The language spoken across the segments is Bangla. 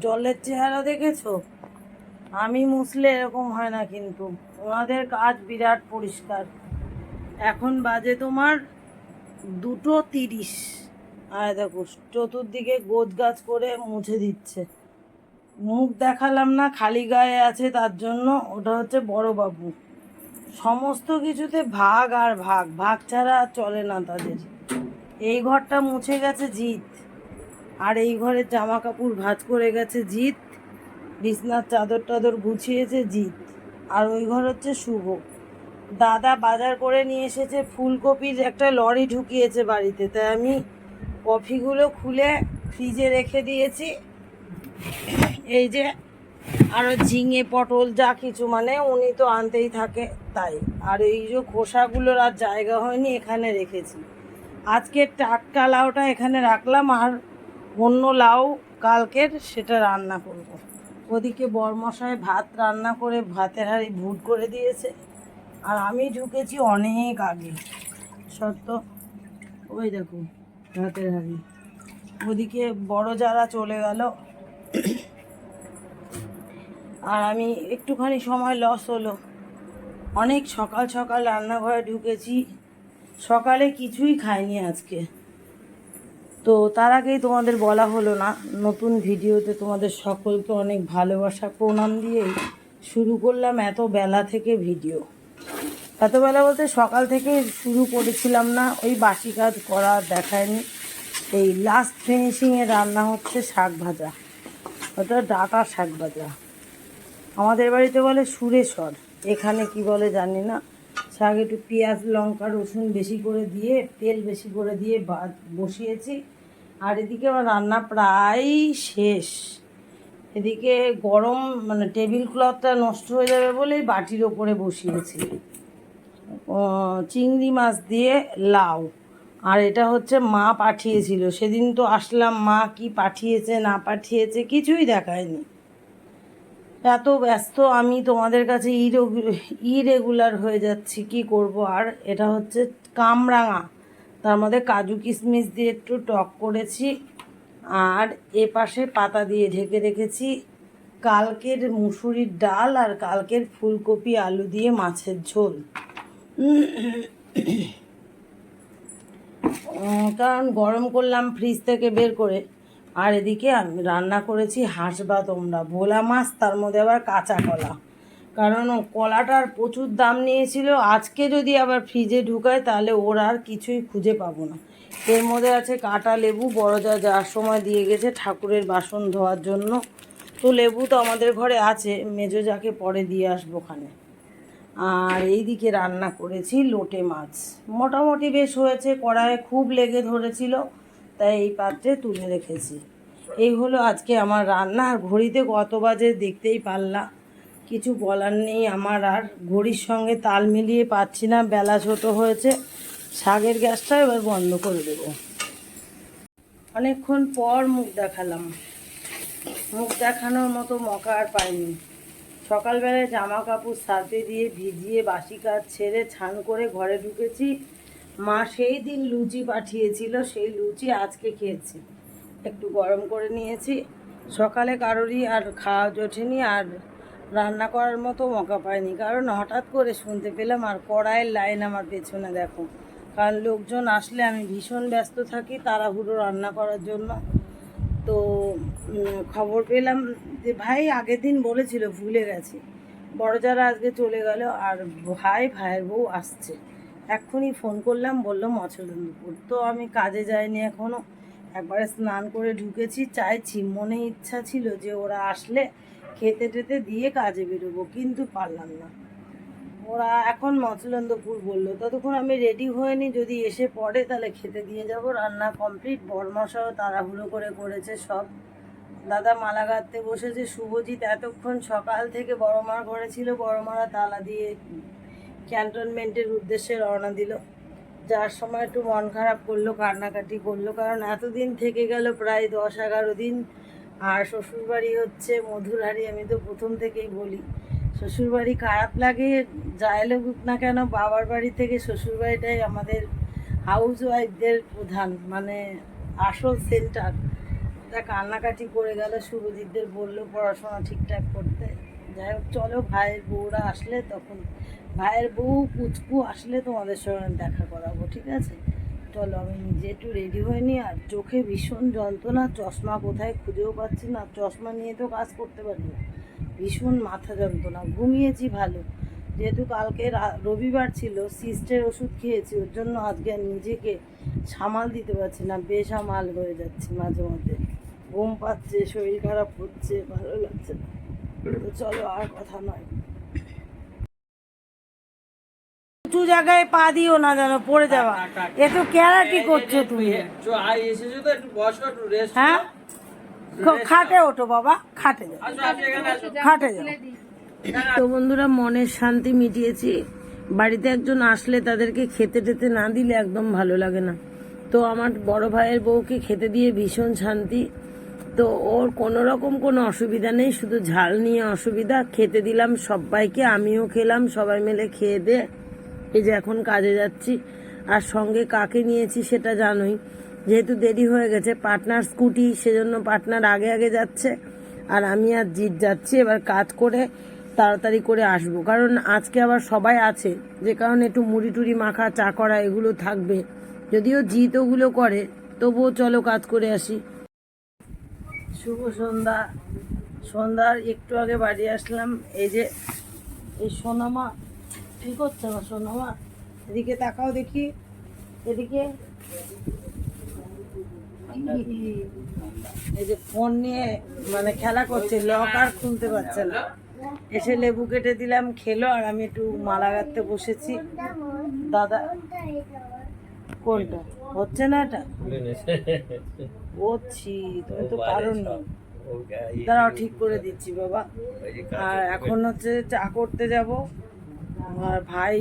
জলের চেহারা দেখেছ? আমি মুছলে এরকম হয় না কিন্তু। ওনাদের কাজ বিরাট পরিষ্কার। এখন বাজে তোমার দুটো তিরিশ। আর দেখো, চতুর্দিকে গোছ গাছ করে মুছে দিচ্ছে। মুখ দেখালাম না, খালি গায়ে আছে তার জন্য। ওটা হচ্ছে বড় বাবু। সমস্ত কিছুতে ভাগ আর ভাগ। ভাগ ছাড়া চলে না তাদের। এই ঘরটা মুছে গেছে জিত আর এই ঘরের জামা কাপড় ভাঁজ করে গেছে জিত বিছনার চাদর টাদর গুছিয়েছে জিত আর ওই ঘর হচ্ছে শুভ। দাদা বাজার করে নিয়ে এসেছে ফুলকপির একটা লরি ঢুকিয়েছে বাড়িতে। তাই আমি কফিগুলো খুলে ফ্রিজে রেখে দিয়েছি। এই যে আরও ঝিঙে, পটল যা কিছু মানে উনি তো আনতেই থাকে তাই। আর এই যে খোসাগুলোর আর জায়গা হয়নি এখানে রেখেছি। আজকে টাটকা লাউটা এখানে রাখলাম আর অন্য লাউ কালকের সেটা রান্না করব। ওদিকে বরমশায় ভাত রান্না করে ভাতের হাঁড়ি ভুট করে দিয়েছে। আর আমি ঢুকেছি অনেক আগে। সত্য? ওই দেখো, ভাতের হাঁড়ি। ওদিকে বড় যারা চলে গেল। আর আমি একটুখানি সময় লস হলো। অনেক সকাল সকাল রান্নাঘরে ঢুকেছি। সকালে কিছুই খাইনি আজকে। তো তার আগেই তোমাদের বলা হলো না, নতুন ভিডিওতে তোমাদের সকলকে অনেক ভালোবাসা, প্রণাম দিয়েই শুরু করলাম এত বেলা থেকে ভিডিও। এত বেলা বলতে সকাল থেকে শুরু করেছিলাম না, ওই বাসি কাজ করা দেখায়নি। এই লাস্ট ফিনিশিংয়ে রান্না হচ্ছে শাক ভাজা অর্থাৎ ডাটা শাক ভাজা। আমাদের বাড়িতে বলে সুরেশ্বর, এখানে কি বলে জানি না। শাক একটু পেঁয়াজ, লঙ্কা, রসুন বেশি করে দিয়ে, তেল বেশি করে দিয়ে বসিয়েছি। আর এদিকে আমার রান্না প্রায় শেষ। এদিকে গরম মানে টেবিল ক্লথটা নষ্ট হয়ে যাবে বলেই বাটির ওপরে বসিয়েছি। চিংড়ি মাছ দিয়ে লাউ। আর এটা হচ্ছে মা পাঠিয়েছিল। সেদিন তো আসলাম, মা কি পাঠিয়েছে, না পাঠিয়েছে কিছুই দেখায়নি। এত ব্যস্ত আমি তোমাদের কাছে ইরেগুলার হয়ে যাচ্ছি, কি করব? আর এটা হচ্ছে কামরাঙা। তার মধ্যে কাজু কিশমিশ দিয়ে একটু টক করেছি, আর এ পাশে পাতা দিয়ে ঢেকে রেখেছি কালকের মুসুরির ডাল আর কালকের ফুলকপি, আলু দিয়ে মাছের ঝোল। কারণ গরম করলাম ফ্রিজ থেকে বের করে, আর এদিকে আমি রান্না করেছি হাঁস বা তোমরা, ভোলা মাছ, তার মধ্যে আবার কাঁচা কলা। কারণ কলাটার প্রচুর দাম নিয়েছিল। আজকে যদি আবার ফ্রিজে ঢুকায়, তাহলে ওর আর কিছুই খুঁজে পাবো না। এর মধ্যে আছে কাঁটা লেবু বড় যা যাওয়ার সময় দিয়ে গেছে ঠাকুরের বাসন ধোয়ার জন্য। তো লেবু তো আমাদের ঘরে আছে, মেজো যাকে পরে দিয়ে আসব ওখানে। আর এইদিকে রান্না করেছি লোটে মাছ। মোটামুটি বেশ হয়েছে, কড়াইয়ে খুব লেগে ধরেছিল, তাই এই পাত্রে তুলে রেখেছি। এই হলো আজকে আমার রান্না, আর ঘড়িতে কত বাজে দেখতেই পারলা। কিছু বলার নেই। আমার আর ঘড়ির সঙ্গে তাল মিলিয়ে পাচ্ছি না। বেলা ছোট হয়েছে। শাকের গ্যাসটা এবার বন্ধ করে দেবো। অনেকক্ষণ পর মুখ দেখালাম। মুখ দেখানোর মতো মকা আর পাইনি। সকালবেলায় জামা কাপড় সারতে দিয়ে ভিজিয়ে বাসি কাজ ছেড়ে ছান করে ঘরে ঢুকেছি। মা সেই দিন লুচি পাঠিয়েছিল। সেই লুচি আজকে খেয়েছি। একটু গরম করে নিয়েছি। সকালে কারোরই আর খাওয়া জোটেনি আর রান্না করার মতো মকা পাইনি। কারণ হঠাৎ করে শুনতে পেলাম আর কড়াইয়ের লাইন আমার পেছনে, দেখো। কারণ লোকজন আসলে আমি ভীষণ ব্যস্ত থাকি তাড়াহুড়ো রান্না করার জন্য। তো খবর পেলাম যে ভাই আগের দিন বলেছিল ভুলে গেছি। বড় যারা আজকে চলে গেল আর ভাই, ভাইয়ের বউ আসছে। এক্ষুনি ফোন করলাম বলল মৎস্যদন্দপুর তো আমি কাজে যাইনি এখনও একবারে স্নান করে ঢুকেছি, চাইছি, মনে ইচ্ছা ছিল যে ওরা আসলে খেতে টেতে দিয়ে কাজে বেরোবো, কিন্তু পারলাম না। ওরা এখন মৎস্যনন্দপুর বলল, ততক্ষণ আমি রেডি হয়নি, যদি এসে পড়ে তাহলে খেতে দিয়ে যাব। রান্না কমপ্লিট বরমশাও তাড়াহুড়ো করে করেছে সব। দাদা মালা গাঁথতে বসেছে, শুভজিৎ, এতক্ষণ সকাল থেকে বড় মার ঘরে ছিল বড় মারা তালা দিয়ে ক্যান্টনমেন্টের উদ্দেশ্যে রওনা দিল। যার সময় একটু মন খারাপ করল, কান্নাকাটি করল, কারণ এতদিন থেকে গেল প্রায় দশ এগারো দিন। আর শ্বশুরবাড়ি হচ্ছে মধুরহারি আমি তো প্রথম থেকেই বলি। শ্বশুরবাড়ি খারাপ লাগে যাই লাগুক না কেন, বাবার বাড়ি থেকে শ্বশুরবাড়িটাই আমাদের হাউস ওয়াইফদের প্রধান মানে আসল সেন্টার তা কান্নাকাটি করে গেল, শুভজিৎদের বলল পড়াশোনা ঠিকঠাক করতে। যাই হোক, চলো ভাইয়ের বউরা আসলে তখন, ভাইয়ের বউ কুচকু আসলে তোমাদের সঙ্গে দেখা করাবো, ঠিক আছে? চলো, আমি নিজে একটু রেডি হয়ে আর চোখে ভীষণ যন্ত্রণা, চশমা কোথায় খুঁজেও পাচ্ছি না, চশমা নিয়ে তো কাজ করতে পারি না। ভীষণ মাথা যন্ত্রণা, ঘুমিয়েছি ভালো। যেহেতু কালকে রবিবার ছিল সিস্টের ওষুধ খেয়েছি, ওর জন্য আজকে আর নিজেকে সামাল দিতে পারছি না, বেসামাল হয়ে যাচ্ছি মাঝে মধ্যে। ঘুম পাচ্ছে, শরীর খারাপ হচ্ছে, ভালো লাগছে না। তো চলো, আর কথা নয়। উঁচু জায়গায় পা দিও না যেন পড়ে যাওয়া। এ তো ক্যারাটি করছ তুমি। এসেছ তো একটু বসো একটু রেস্ট হ্যাঁ? খাটে ওঠো বাবা খাটে যাও। আসো আসো এখানে আসো। খাটে যাও। তো বন্ধুরা মনের শান্তি মিটিয়েছি। বাড়িতে একজন আসলে তাদেরকে খেতে টেতে না দিলে একদম ভালো লাগে না। তো আমার বড় ভাইয়ের বউকে খেতে দিয়ে ভীষণ শান্তি। তো ওর কোনো রকম কোনো অসুবিধা নেই শুধু ঝাল নিয়ে অসুবিধা। খেতে দিলাম সবাইকে আমিও খেলাম সবাই মিলে খেয়ে দে। এই যে এখন কাজে যাচ্ছি। আর সঙ্গে কাকে নিয়েছি সেটা জানোই। যেহেতু দেরি হয়ে গেছে, পার্টনার স্কুটি, সেজন্য পার্টনার আগে আগে যাচ্ছে। আর আমি আর জিৎ যাচ্ছি, এবার কাজ করে তাড়াতাড়ি করে আসব। কারণ আজকে আবার সবাই আছে, যে কারণে একটু মুড়ি টুড়ি মাখা, চা করা এগুলো থাকবে। যদিও জিৎ ওগুলো করে, তবুও চলো কাজ করে আসি। শুভ সন্ধ্যা। সন্ধ্যার একটু আগে বাড়ি আসলাম, এই যে এই সোনামা কি করছে আমার সোনামা এদিকে তাকাও দেখি, এদিকে। এই যে ফোন নিয়ে মানে খেলা করছে, লক আর খুলতে পারছে না। এসে লেবু কেটে দিলাম, খেলো, আর আমি একটু মালা গাঁথতে বসেছি। দাদা, কোনটা? হচ্ছে না এটা? বলছি তুমি তো পারো না দাঁড়াও, ঠিক করে দিচ্ছি বাবা। আর এখন হচ্ছে চা করতে যাব। আর ভাই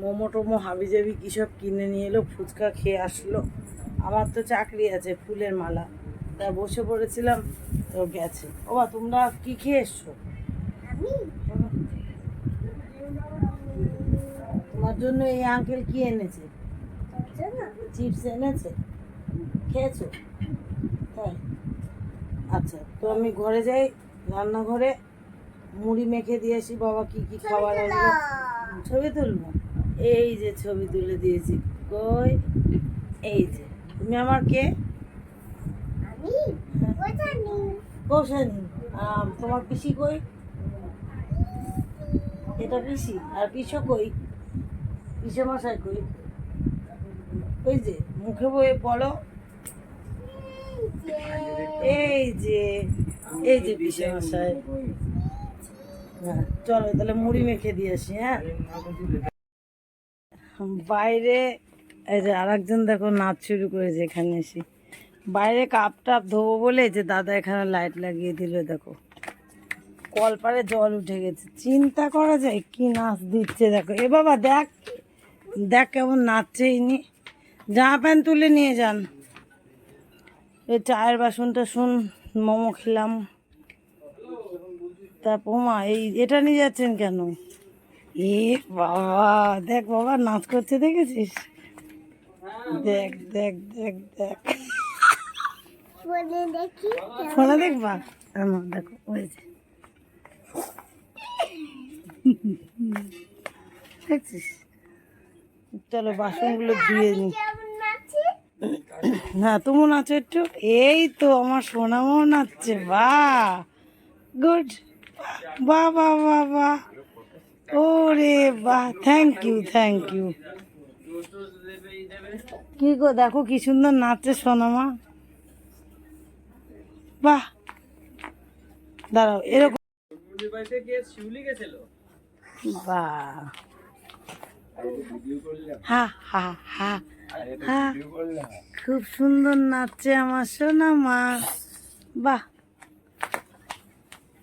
মোমো টোমো হাবি জাবি কী সব কিনে নিয়ে এলো, ফুচকা খেয়ে আসলো। আমার তো চাকরি আছে, ফুলের মালা। তা বসে পড়েছিলাম, তো গেছে। ও বা তোমরা কি খেয়ে এসছো? তোমার জন্য এই আঙ্কেল কি এনেছে? চিপস এনেছে? খেয়েছো? তাই? আচ্ছা তো আমি ঘরে যাই, রান্নাঘরে। মুড়ি মেখে দিয়ে আসি বাবা কি কি খাবার আনলো? ছবি তুলবো? এই যে ছবি তুলে দিয়েছি। কই? এই যে তুমি আমার কে? কোশানি তোমার পিসি কই? এটা পিসি আর পিসো কই? পিসে মশাই কই? ওই যে মুখে বয়ে বলো। এই যে এই যে পিসে মশাই। চলো তাহলে মুড়ি মেখে দিয়ে আসি হ্যাঁ? বাইরে, এই যে আরেকজন দেখো নাচ শুরু করেছে এখানে এসে। বাইরে কাপ টাপ ধোবো বলে যে দাদা এখানে লাইট লাগিয়ে দিল, দেখো। কলপারে জল উঠে গেছে। চিন্তা করা যায় কি নাচ দিচ্ছে, দেখো। এ বাবা, দেখ দেখ কেমন নাচছে ইনি। জামা প্যান্ট তুলে নিয়ে যান। এই চায়ের বাসনটা শুন, মোমো খেলাম। তারপর মা এই এটা নিয়ে যাচ্ছেন কেন? এ বাবা দেখ বাবা নাচ করছে দেখেছিস? দেখ দেখ দেখ দেখ। ফোনে দেখবা? আমার দেখো যে দেখছিস? চলো বাসনগুলো ধুয়ে নি। না তুমি নাচো একটু। এই তো আমার সোনামও নাচছে বা গুড। বাহ বাহ বাহ বাহ। ওরে বাহ থ্যাংক ইউ থ্যাংক ইউ কি গো, দেখো কি সুন্দর নাচছে সোনামা। বাহ। দাঁড়াও, এরকম খুব সুন্দর নাচছে আমার সোনা মা বাহ।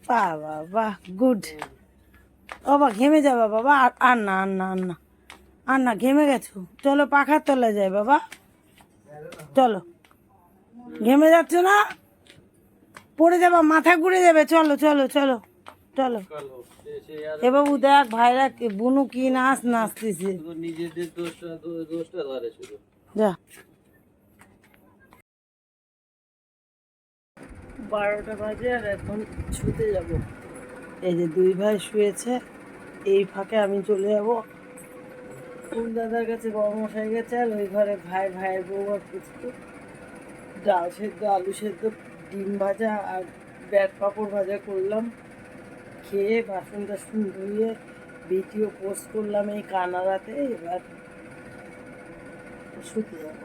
বাহ বাহ গুড বাবা ঘেমে যাবা বাবা আর আর না আর না আর না। আর না ঘেমে গেছো। চলো পাখার তলায় যাই বাবা। চলো। ঘেমে যাচ্ছ না? পড়ে যাবা মাথা ঘুরে যাবে। চলো চলো চলো চলো। এ বাবু দেখ ভাইরা বুনু কি নাচ নাচতেছে। যা। বারোটা বাজে আর এখন শুতে যাব। এই যে দুই ভাই শুয়েছে, এই ফাঁকে আমি চলে যাব। দাদার কাছে বড় মশাই গেছে আর ওই ঘরে ভাই, ভাইয়ের বউ আর পুচকু ডাল সেদ্ধ, আলু সেদ্ধ, ডিম ভাজা আর ব্যাট পাঁপড় ভাজা করলাম। খেয়ে বাসন টাসন ধুয়ে ভিডিও পোস্ট করলাম এই কানাডাতে, এবার শুতে যাব।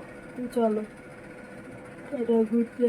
চলো, এটা ঘুরতে